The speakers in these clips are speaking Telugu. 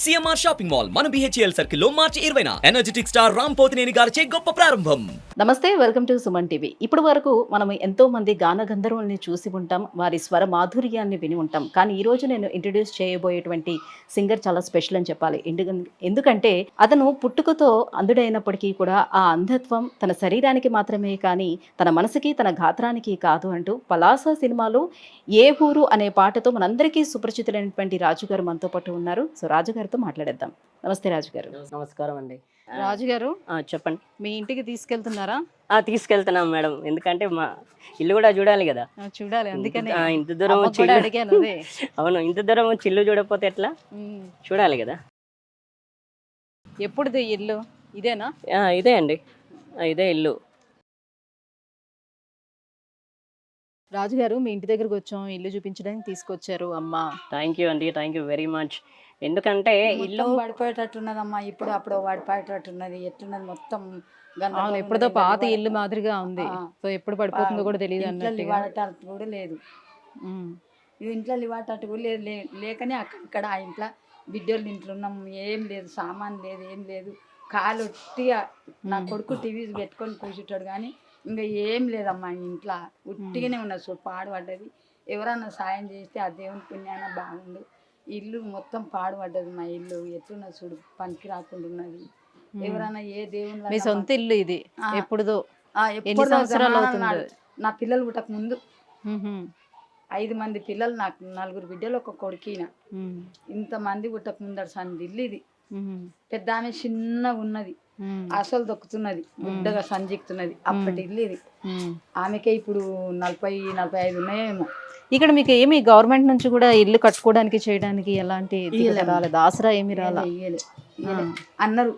సిఎంఆర్ షాపింగ్ మాల్ మన బిహెచ్ఎల్ సర్కిల్లో మార్చి ఇరవైన. ఎనర్జెటిక్ స్టార్ రామ్ పోతినేని గారిచే గొప్ప ప్రారంభం. నమస్తే వెల్కమ్ టు సుమన్ టీవీ. ఇప్పుడు వరకు మనం ఎంతో మంది గాన గంధర్వుల్ని చూసి ఉంటాం వారి స్వర మాధుర్యాన్ని విని ఉంటాం. కానీ ఈ రోజు నేను ఇంట్రడ్యూస్ చేయబోయేటువంటి సింగర్ చాలా స్పెషల్ అని చెప్పాలి. ఎందుకంటే అతను పుట్టుకతో అందుడైనప్పటికీ కూడా ఆ అంధత్వం తన శరీరానికి మాత్రమే కానీ తన మనసుకి తన గాత్రానికి కాదు అంటూ పలాస సినిమాలో ఏ ఊరు అనే పాటతో మనందరికీ సుపరిచితులైనటువంటి రాజుగారు మనతో పాటు ఉన్నారు. సో రాజుగారితో మాట్లాడేద్దాం. నమస్తే రాజుగారు నమస్కారం అండి. రాజుగారు ఆ, చెప్పండి. మీ ఇంటికి తీసుకెళ్తున్నారా? ఆ, తీసుకెళ్తున్నాం మేడం. ఎందుకంటే మా ఇల్లు కూడా చూడాలి కదా. ఆ, చూడాలి. అందుకనే ఆ, ఇంత దూరం వచ్చి అవును ఇంత దూరం వచ్చి ఇల్లు చూడకపోతే ఎట్లా. చూడాలి కదా. ఎప్పుడుది ఇల్లు? ఇదేనా? ఆ, ఇదే అండి. ఇదే ఇల్లు. రాజుగారు మీ ఇంటి దగ్గరకు వచ్చాం. ఇల్లు చూపించడానికి తీసుకొచ్చారు అమ్మ. థ్యాంక్ యూ అండి. థ్యాంక్ యూ వెరీ మచ్ ఎందుకంటే ఇల్లు పడిపోయేటట్టున్నదమ్మా. ఇప్పుడు అప్పుడు పడిపోయేటట్టున్నది. ఎట్టున్నది మొత్తం అవును ఎప్పుడుదో పాత. ఇల్లు మాదిరిగా ఉంది. సో ఎప్పుడు పడిపోతుందో కూడా తెలియదు లివాడటానికి కూడా లేదు. ఇంట్లో లివాటట్టు కూడా లేదు. లేకనే అక్కడ ఆ ఇంట్లో బిడ్డోళ్ళు ఇంట్లో ఉన్నాం. ఏం లేదు సామాన్ లేదు ఏం లేదు. కాలు ఒట్టిగా నా కొడుకు టీవీ పెట్టుకొని కూర్చుంటాడు కానీ ఇంకా ఏం లేదమ్మా ఇంట్లో. ఉట్టిగానే ఉన్నది సో పాడుపడ్డది. ఎవరన్నా సాయం చేస్తే ఆ దేవుని పుణ్యాన బాగుండు. ఇల్లు మొత్తం పాడుపడ్డది మా ఇల్లు ఎట్లున్నది చూడు పనికి రాకుండా ఉన్నది ఎవరన్నా ఏ దేవుని మీ సొంత ఇల్లు ఇది. ఎప్పుడుదో ఎన్ని సంవత్సరాలు. నా పిల్లలు పుట్టక ముందు. ఐదు మంది పిల్లలు నాకు నలుగురు బిడ్డలు ఒక కొడుకిన. ఇంతమంది పుట్టక ముందర సంది ఇల్లు ఇది. పెద్ద ఆమె చిన్నగా ఉన్నది. అసలు దొక్కుతున్నది గుడ్డగా సంజిక్తున్నది. అప్పటి ఇల్లు ఇది. ఆమెకే ఇప్పుడు నలభై నలభై ఐదు ఉన్నాయేమో. ఇక్కడ మీకు ఏమి గవర్నమెంట్ నుంచి కూడా ఇల్లు కట్టుకోవడానికి చేయడానికి ఎలాంటి. రాలేదు ఆసరా ఏమి రాలా? ఇయ్యలే, ఇయ్యలే. అన్నారు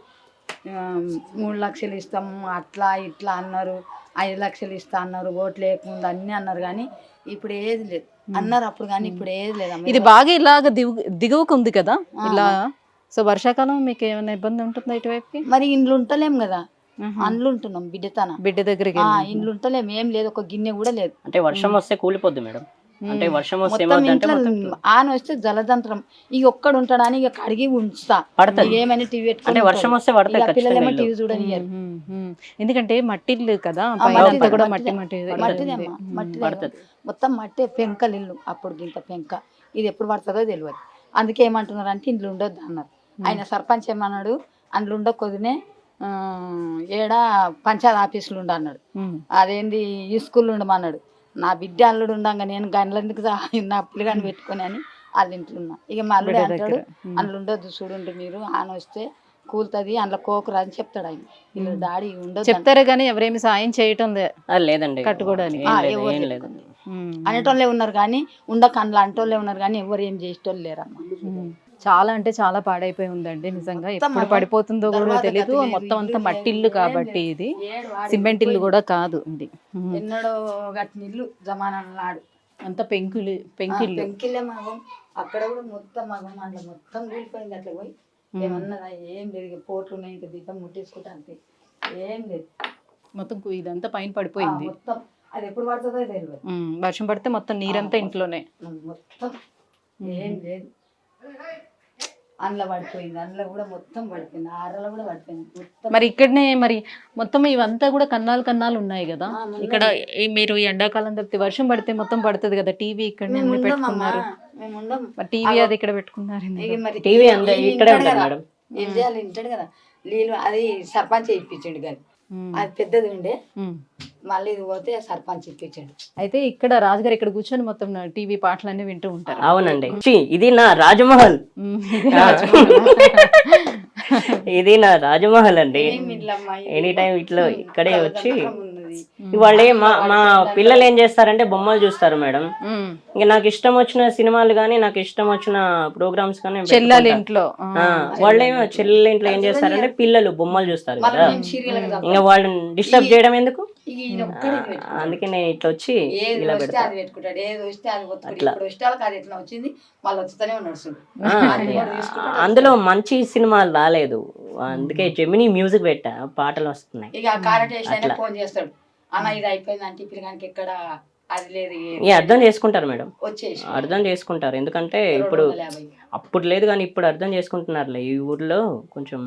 మూడు లక్షలు ఇస్తాము అట్లా ఇట్లా అన్నారు ఐదు లక్షలు ఇస్తా అన్నారు ఓట్లు లేకముందు అన్ని అన్నారు కానీ ఇప్పుడు ఏది లేదు. అన్నారు అప్పుడు కానీ ఇప్పుడు ఏది లేదు. ఇది బాగా ఇలాగ దిగు దిగువకు ఉంది కదా ఇలా సో వర్షాకాలం మీకు ఏమైనా ఇబ్బంది ఉంటుందా ఇటువైపుకి? మరి ఇండ్లు ఉంటలేం కదా. అండ్లు ఉంటున్నాం బిడ్డతన. బిడ్డ దగ్గరికి. ఇండ్లు ఉంటలేం ఏం లేదు ఒక గిన్నె కూడా లేదు. అంటే వర్షం వస్తే కూలిపోద్ది మేడం. అంటే వర్షం వస్తే ఆన వస్తే జలదంత్రం ఇక ఒక్కడు ఉంటాడని ఇక కడిగి ఉంచుతా. ఏమైనా టీవీ అంటే వర్షం వస్తే పడతాయి పిల్లలేమో టీవీ ఉమ్. ఎందుకంటే మట్టి ఇల్లు కదా ఆ, పైన మట్టిదే, అంతా కూడా మట్టిదే. మట్టి మట్టి పడుతుంది. మొత్తం మట్టే పెంకలు ఇల్లు అప్పుడు ఇంకా పెంక. ఇది ఎప్పుడు పడుతుందో తెలియదు అందుకే ఏమంటున్నారు అంటే ఇంట్లో ఉండొద్దు అన్నారు. ఆయన సర్పంచ్ ఏమన్నాడు? అందులో ఉండకొదినే ఏడ పంచాయత్ ఆఫీసులు ఉండ అన్నాడు. అదేంది ఈ స్కూల్ ఉండమన్నాడు. నా బిడ్డ అల్లుడు ఉండంగా నేను గంటలెందుకు రా- నా పిల్లగాని పెట్టుకొని అని వాళ్ళ ఇంట్లో ఉన్నా. ఇక మా అల్లుడు అంటాడు. అందులో ఉండొద్దు చూడండి మీరు ఆన వస్తే కూలుతుంది అందులో కోకురా అని చెప్తాడు ఆయన. వీళ్ళు డాడీ ఉండొద్దు అంటాడు. చెప్తారు కానీ ఎవరేమి సాయం చేయటం లేదండి. కట్టుకోవడానికి. అనేటోళ్ళే ఉన్నారు కానీ ఉండక అందులో అంటోళ్ళే ఉన్నారు కానీ ఎవరు ఏం చేసేటోళ్ళు లేరమ్మా. చాలా అంటే చాలా పాడైపోయి ఉందండి నిజంగా. ఎప్పుడు పడిపోతుందో కూడా తెలియదు మొత్తం అంతా మట్టి ఇల్లు కాబట్టి. ఇది. సిమెంట్ ఇల్లు కూడా కాదు ఇది. ఎన్నడో ఇల్లు నాడు. అంతా పెంకులు పెంకిల్లు పెంకిల్లే మగం. అక్కడ కూడా మొత్తం మగం అందులో మొత్తం కూలిపోయింది అట్లా పోయి. ఏమన్నదా ఏం లేదు. పోట్లు ఉన్నాయి ఇంత దీపం ముట్టేసుకుంటా అంతే ఏం లేదు. మొత్తం ఇదంతా పైన పడిపోయింది. మొత్తం అది ఎప్పుడు పడుతుందో తెలియదు. వర్షం పడితే మొత్తం నీరంతా ఇంట్లోనే. మొత్తం ఏం లేదు. అందులో పడిపోయింది అందులో కూడా మొత్తం పడిపోయింది ఆరలో కూడా పడిపోయింది మొత్తం మరి ఇక్కడనే మరి మొత్తం ఇవంతా కూడా కన్నాలు కన్నాలు ఉన్నాయి కదా. ఇక్కడ మీరు ఈ ఎండాకాలం తప్పితే వర్షం పడితే మొత్తం పడుతుంది కదా టీవీ ఇక్కడ మేము ఉండమమ్మా పెట్టుకున్నారు మేము ఉండం మరి టీవీ అది ఇక్కడ పెట్టుకున్నారు టీవీ ఇక్కడే. మేడం. ఏం చేయాలి ఇంటాడు కదా నీళ్ళు అది సర్పంచ్ ఇప్పించాడు కానీ. అది పెద్దది ఉండే. మళ్ళీ ఇది పోతే సర్పంచ్ ఇప్పించాడు అయితే ఇక్కడ రాజుగారు ఇక్కడ కూర్చొని మొత్తం టీవీ పాటలన్నీ వింటూ ఉంటారు అవునండి ఛీ, ఇది నా రాజమహల్. ఇది ఆ. రాజమహల్. ఇది నా రాజమహల్ అండి? ఎనీ టైం ఇట్లా ఇక్కడే వచ్చి. ఇవాళ మా మా పిల్లలు ఏం చేస్తారంటే బొమ్మలు చూస్తారు మేడం ఉమ్. ఇంకా నాకు ఇష్టం వచ్చిన సినిమాలు కానీ నాకు ఇష్టం వచ్చిన ప్రోగ్రామ్స్ కానీ చెల్లెల పెట్టుకుంటా. ఇంట్లో ఆ. ఆ, వాళ్ళేమో చెల్లెల ఇంట్లో ఏం చేస్తారంటే పిల్లలు బొమ్మలు చూస్తారు మళ్ళీ కదా మేము సీరియల్ కదా ఇంకా వాళ్ళని డిస్టర్బ్ చేయడం ఎందుకు అందుకే నేను ఇట్లా వచ్చి ఏది వస్తే అది పెట్టుకుంటాడు. ఏది వస్తే అది ఒత్తుకుంటాడు అట్లా. ఇప్పుడు వస్తే వాళ్ళకి అది ఎట్లా వచ్చింది? మళ్ళీ వచ్చుతూనే ఉన్నాడు. అందులో మంచి సినిమాలు రాలేదు. అందుకే జెమిని మ్యూజిక్ పెట్టా. పాటలు వస్తున్నాయి. ఇక అయినా ఫోన్ చేస్తాడు. అన్న ఇది అయిపోయింది అంటే పిల్లగానికి ఎక్కడ అది లేదు అర్థం చేసుకుంటారు మేడం. వచ్చేసి. అర్థం చేసుకుంటారు. ఎందుకంటే ఇప్పుడు. అప్పుడు లేదు కానీ ఇప్పుడు అర్థం చేసుకుంటున్నారులే. ఈ ఊర్లో కొంచెం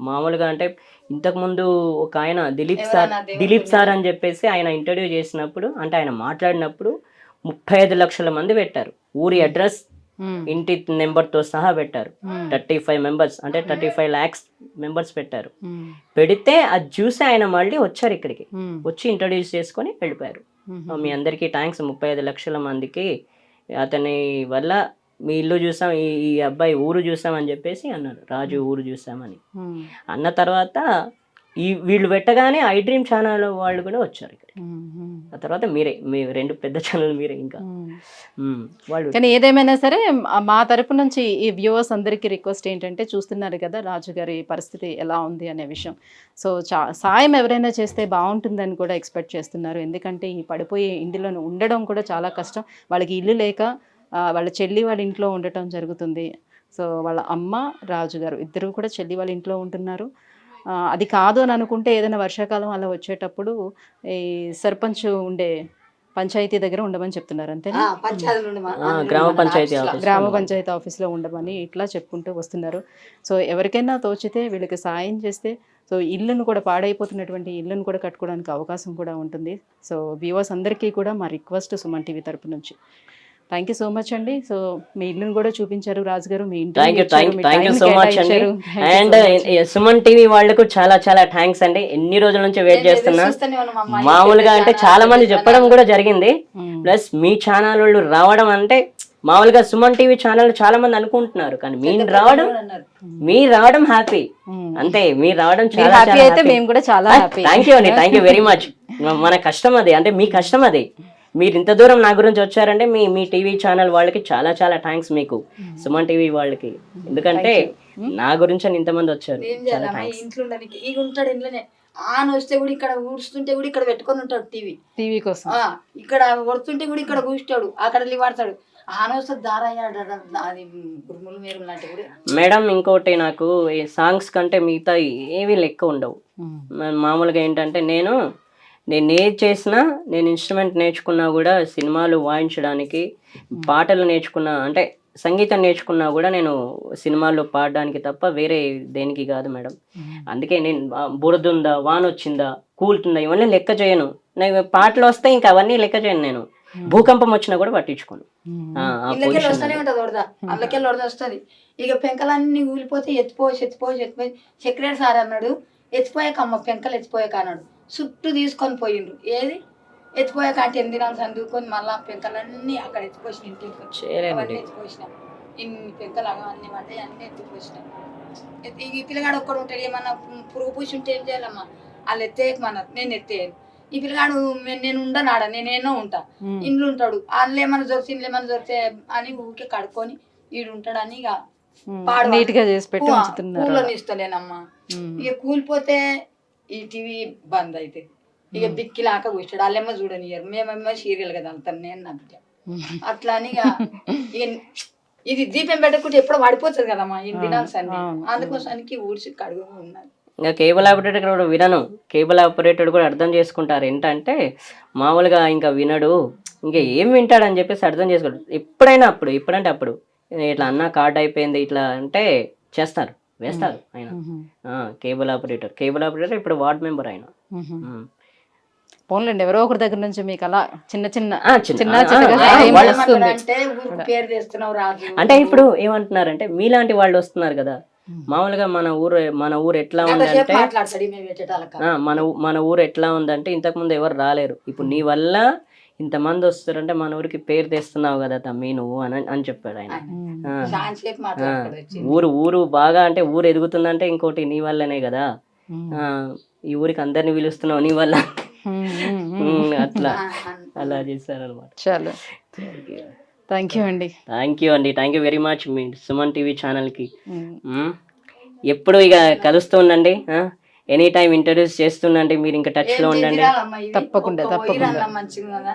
మామూలుగా అంటే ఇంతకు ముందు ఒక ఆయన దిలీప్ సార్ దిలీప్ సార్ అని చెప్పేసి ఆయన ఇంటర్వ్యూ చేసినప్పుడు అంటే ఆయన మాట్లాడినప్పుడు ముప్పై ఐదు లక్షల మంది పెట్టారు ఊరి అడ్రస్. ఇంటి నెంబర్తో సహా పెట్టారు. థర్టీ ఫైవ్ మెంబర్స్ అంటే థర్టీ ఫైవ్ ల్యాక్స్ మెంబర్స్ పెట్టారు. పెడితే అది చూసి ఆయన మళ్ళీ వచ్చారు ఇక్కడికి. వచ్చి ఇంట్రడ్యూస్ చేసుకొని వెళ్ళిపోయారు. మీ అందరికీ థ్యాంక్స్ ముప్పై ఐదు లక్షల మందికి అతని వల్ల మీ ఇల్లు చూసాం ఈ ఈ అబ్బాయి ఊరు చూసాం అని చెప్పేసి అన్నారు రాజు ఊరు చూసామని. అన్న తర్వాత ఈ వీళ్ళు పెట్టగానే ఐ డ్రీమ్ ఛానల్ వాళ్ళు కూడా వచ్చారు ఇక్కడ. ఆ తర్వాత మీరే మీ రెండు పెద్ద ఛానల్ మీరే ఇంకా. వాళ్ళు కానీ ఏదేమైనా సరే మా తరపు నుంచి ఈ వ్యూవర్స్ అందరికీ రిక్వెస్ట్ ఏంటంటే చూస్తున్నారు కదా రాజు గారి పరిస్థితి ఎలా ఉంది అనే విషయం. సో చా సాయం ఎవరైనా చేస్తే బాగుంటుందని కూడా ఎక్స్పెక్ట్ చేస్తున్నారు. ఎందుకంటే ఈ పడిపోయే ఇంటిలో ఉండడం కూడా చాలా కష్టం. వాళ్ళకి ఇల్లు లేక వాళ్ళ చెల్లి వాళ్ళ ఇంట్లో ఉండటం జరుగుతుంది. సో వాళ్ళ అమ్మ రాజు గారు ఇద్దరు కూడా చెల్లి వాళ్ళ ఇంట్లో ఉంటున్నారు. అది కాదు అని అనుకుంటే ఏదైనా వర్షాకాలం అలా వచ్చేటప్పుడు ఈ సర్పంచ్ ఉండే పంచాయతీ దగ్గర ఉండమని చెప్తున్నారు ఆ, గ్రామ పంచాయతీ ఆఫీస్ గ్రామ పంచాయతీ ఆఫీస్లో ఉండమని ఇట్లా చెప్పుకుంటూ వస్తున్నారు. సో ఎవరికైనా తోచితే వీళ్ళకి సాయం చేస్తే సో ఇల్లును కూడా పాడైపోతున్నటువంటి ఇల్లును కూడా కట్టుకోవడానికి అవకాశం కూడా ఉంటుంది. సో వ్యూవర్స్ అందరికీ కూడా మా రిక్వెస్ట్ సుమన్ టీవీ తరపు నుంచి. థ్యాంక్ యూ సో మచ్ అండి. సో మీ ఇల్లును కూడా చూపించారు రాజు గారు మీ ఇంటి thank you thank thank you so much అండి. అండ్ సుమన్ టీవీ వాళ్ళకు చాలా చాలా థ్యాంక్స్ అండి. ఎన్ని రోజుల నుంచి వెయిట్ చేస్తున్నా? మామూలుగా అంటే చాలా మంది చెప్పడం కూడా జరిగింది. ప్లస్ మీ ఛానల్ వాళ్ళు రావడం అంటే మామూలుగా సుమన్ టీవీ ఛానల్ చాలా మంది అనుకుంటున్నారు. కానీ మీరు రావడం. మీరు రావడం హ్యాపీ అంతే మీరు రావడం చాలా హ్యాపీ అయితే మేము కూడా చాలా హ్యాపీ థ్యాంక్ యూ అండి థ్యాంక్ యూ వెరీ మచ్ మన కష్టం అది అంటే మీ కష్టం అది. మీరు ఇంత దూరం నా గురించి వచ్చారంటే మీ మీ టీవీ ఛానల్ వాళ్ళకి చాలా చాలా థ్యాంక్స్ మీకు. సుమన్ టీవీ వాళ్ళకి. ఎందుకంటే నా గురించి అని ఇంతమంది వచ్చారు. ఇంట్లో ఇక ఉంటాడు ఇంట్లోనే. ఆన్ వస్తే కూడా ఇక్కడ ఊడుస్తుంటే కూడా ఇక్కడ పెట్టుకొని ఉంటాడు టీవీ. టీవీ కోసం. ఆ, ఇక్కడ కొడుతుంటే కూడా ఇక్కడ కూర్చుంటాడు. అక్కడ కూడా. మేడం ఇంకోటి నాకు ఈ సాంగ్స్ కంటే మిగతా ఏవి లెక్క ఉండవు. మామూలుగా ఏంటంటే నేను నేను ఏది చేసినా నేను ఇన్స్ట్రుమెంట్ నేర్చుకున్నా కూడా సినిమాలు వాయించడానికి పాటలు నేర్చుకున్నా అంటే సంగీతం నేర్చుకున్నా కూడా నేను సినిమాల్లో పాడడానికి తప్ప వేరే దేనికి కాదు మేడం. అందుకే నేను ఆ, బురద ఉందా వాన వచ్చిందా కూలుతుందా ఇవన్నీ లెక్క చేయను. నేను పాటలు వస్తే ఇంకా అవన్నీ లెక్క చేయను నేను. భూకంపం వచ్చినా కూడా పట్టించుకోను. వస్తూనే ఉంటుంది వరద. వరద వస్తుంది. ఇక పెంకలన్నీ ఊలిపోతే ఎత్తిపోసి ఎత్తిపోసి ఎత్తిపోయి సెక్రటరీ సార్ అన్నాడు ఎత్తిపోయాక అమ్మ పెంకలు ఎత్తిపోయాక అన్నాడు. చుట్టూ తీసుకొని పోయిండ్రు ఏది? ఎత్తిపోయాక అంటే ఎనిమిది దినాలు చదువుకొని మళ్ళా పెంకలన్నీ అక్కడ ఎత్తిపోసిన ఇంటికి అవన్నీ ఎత్తిపోసిన. ఇన్ని పెంకలు అవి అన్ని పడ్డాయి అన్ని ఎత్తిపోసిన. ఎత్తి- ఈ పిల్లగాడు ఒక్కడు ఉంటాడు. ఏమన్నా పురుగు పూసి ఉంటే ఏం చేయాలమ్మా? వాళ్ళు ఎత్తేయకమన్నారు నేను ఎత్తేయను. ఈ పిల్లగాడు నేను ఉండను ఆడ నేనేనో ఉంటా. ఇండ్లు ఉంటాడు. వాళ్ళు ఏమైనా దొరికితే ఇండ్లు ఏమైనా దొరికితే అని ఊరికే కడుక్కొని ఈడు ఉంటాడని ఇక. పాడు నీట్గా చేసి పెట్టి కూలని ఇస్తలేనమ్మా. మ్మ్. ఇక కూలిపోతే ఈ టీవీ బంద్ అయితే. ఇక బిక్కిలాక కూర్చాడు వాళ్ళేమో చూడనియరు మేమేమో సీరియల్ కదా వెళ్తాను నేను నా బిడ్డ అట్లా అని ఇక ఇది దీపం పెట్టకుంటే ఎప్పుడో పడిపోతుంది కదమ్మా ఈ దినాలు సండి అవును. అందుకోసానికి ఊడ్చి కడుగు ఉన్నది. ఇంకా కేబుల్ ఆపరేటర్ కూడా వినను. కేబుల్ ఆపరేటర్ కూడా అర్థం చేసుకుంటారు. ఏంటంటే మామూలుగా ఇంకా వినడు. ఇంకా ఏం వింటాడు అని చెప్పేసి అర్థం చేసుకోడు. ఎప్పుడైనా అప్పుడు ఎప్పుడంటే అప్పుడు. ఇట్లా అన్న కార్డ్ అయిపోయింది ఇట్లా అంటే చేస్తారు. వేస్తారు ఆయన. Cable operator. కేబుల్ ఆపరేటర్ ఇప్పుడు వార్డ్ మెంబర్ ఆయన. పోన్లేండి ఎవరో ఒకరి దగ్గర నుంచి మీకు అలా చిన్న చిన్న చిన్న- చిన్న అంటే ఊరికి పేరు తెస్తున్నావు రాజు. అంటే ఇప్పుడు ఏమంటున్నారంటే మీలాంటి వాళ్ళు వస్తున్నారు కదా. మామూలుగా మన ఊరు మన ఊరు ఎట్లా ఉందంటే మన మన ఊరు ఎట్లా ఉందంటే ఇంతకుముందు ఎవరు రాలేరు. ఇప్పుడు నీ వల్ల ఇంతమంది వస్తారంటే మన ఊరికి పేరు తెస్తున్నావు కదా తమ్మి నువ్వు అని అని చెప్పాడు ఆయన. ఊరు ఊరు బాగా అంటే ఊరు ఎదుగుతుందంటే ఇంకోటి నీ వల్లనే కదా. ఆ, ఈ ఊరికి అందరిని పిలుస్తున్నావు నీ వల్ల. అట్లా. అలా చేశారనమాట చాలు. థ్యాంక్ యూ అండి. థ్యాంక్ యూ అండి. థ్యాంక్ యూ వెరీ మచ్ మీ సుమన్ టీవీ ఛానల్కి. ఎప్పుడు ఇక కలుస్తూ ఉండండి ఎనీ టైం ఇంట్రడ్యూస్ చేస్తుండండి మీరు ఇంకా టచ్లో ఉండండి తినాలమ్మా ఇవి? తప్పకుండా, తప్పకుండా. మంచిగా.